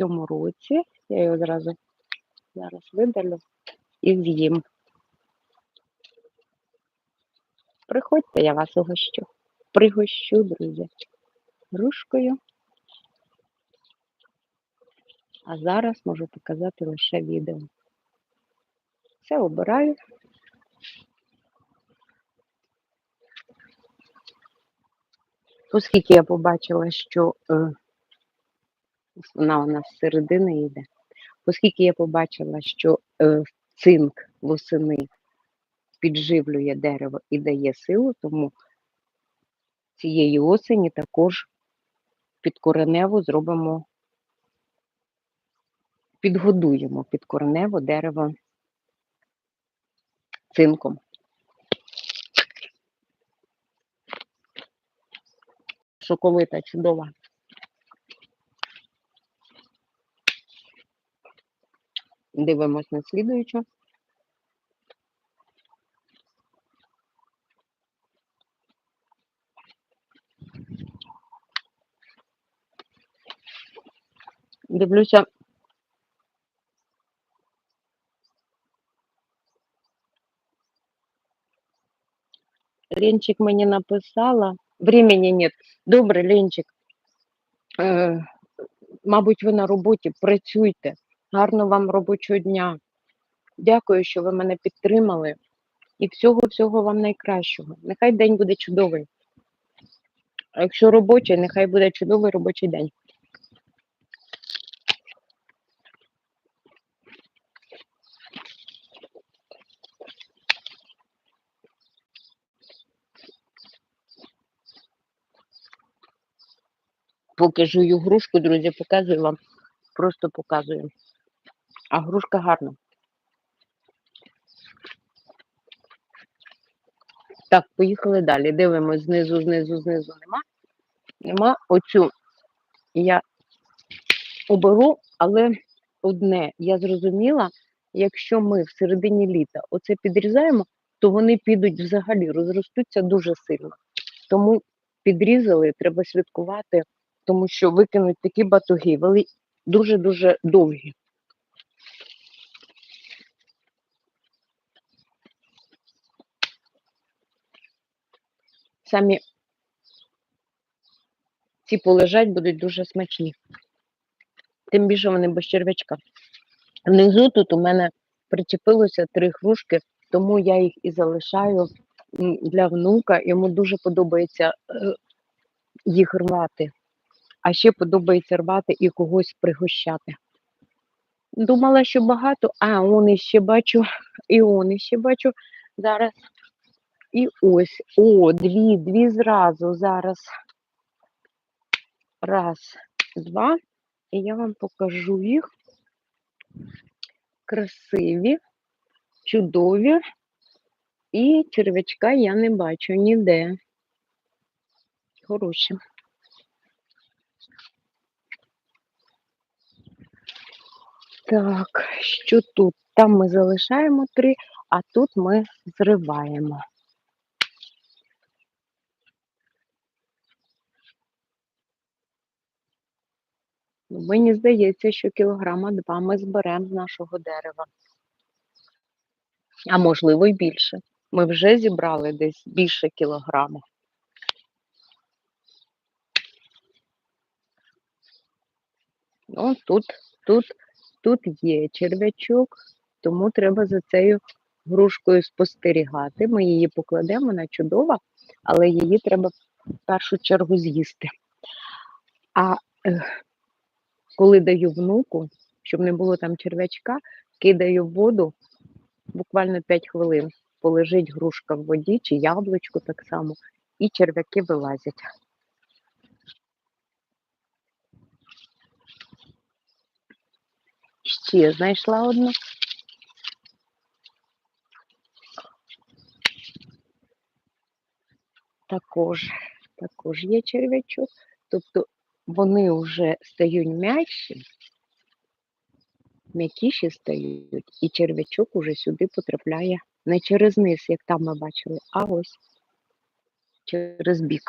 цьому році. Я його зразу зараз видалю і з'їм. Приходьте, я вас угощу. Пригощу, друзі, грушкою. А зараз можу показати лише відео. Все обираю. Оскільки я побачила, що е, вона у нас середини йде, оскільки я побачила, що е, цинк восени підживлює дерево і дає силу, тому цієї осені також підкоренево зробимо, підгодуємо підкоренево дерево цинком. Соковита, чудова. Дивимось на слідуючу. Дивлюся. Ленчик мені написала. Времени нет. Добре, Ленчик. Е, мабуть, ви на роботі. Працюйте. Гарного вам робочого дня. Дякую, що ви мене підтримали. І всього-всього вам найкращого. Нехай день буде чудовий. А якщо робочий, нехай буде чудовий робочий день. Поки жую грушку, друзі, показую вам. Просто показую. А грушка гарна. Так, поїхали далі. Дивимось знизу, знизу, знизу нема. Нема. Оцю я оберу, але одне, я зрозуміла, якщо ми в середині літа оце підрізаємо, то вони підуть взагалі, розростуться дуже сильно. Тому підрізали, треба слідкувати, тому що викинуть такі батуги, вони дуже-дуже довгі. Самі ці полежать будуть дуже смачні. Тим більше вони без черв'ячка. Внизу тут у мене причепилося три хрушки, тому я їх і залишаю для внука. Йому дуже подобається е, їх рвати. А ще подобається рвати і когось пригощати. Думала, що багато, а он іще бачу, і он іще бачу. Зараз. І ось. О, дві, дві зразу зараз. Раз, два. І я вам покажу їх. Красиві, чудові. І черв'ячка я не бачу ніде. Хороші. Так, що тут? Там ми залишаємо три, а тут ми зриваємо. Ну, Мені здається, що кілограма два ми зберемо з нашого дерева. А можливо, й більше. Ми вже зібрали десь більше кілограма. Ну, тут, тут, тут є черв'ячок, тому треба за цією грушкою спостерігати. Ми її покладемо, вона чудова, але її треба в першу чергу з'їсти. А коли даю внуку, щоб не було там черв'ячка, кидаю в воду буквально 5 хвилин. Полежить грушка в воді чи яблучко так само, і черв'яки вилазять. Ще знайшла одну. Також, також є черв'ячок. Тобто вони вже стають м'якші, м'якіші стають, і черв'ячок уже сюди потрапляє не через низ, як там ми бачили, а ось через бік.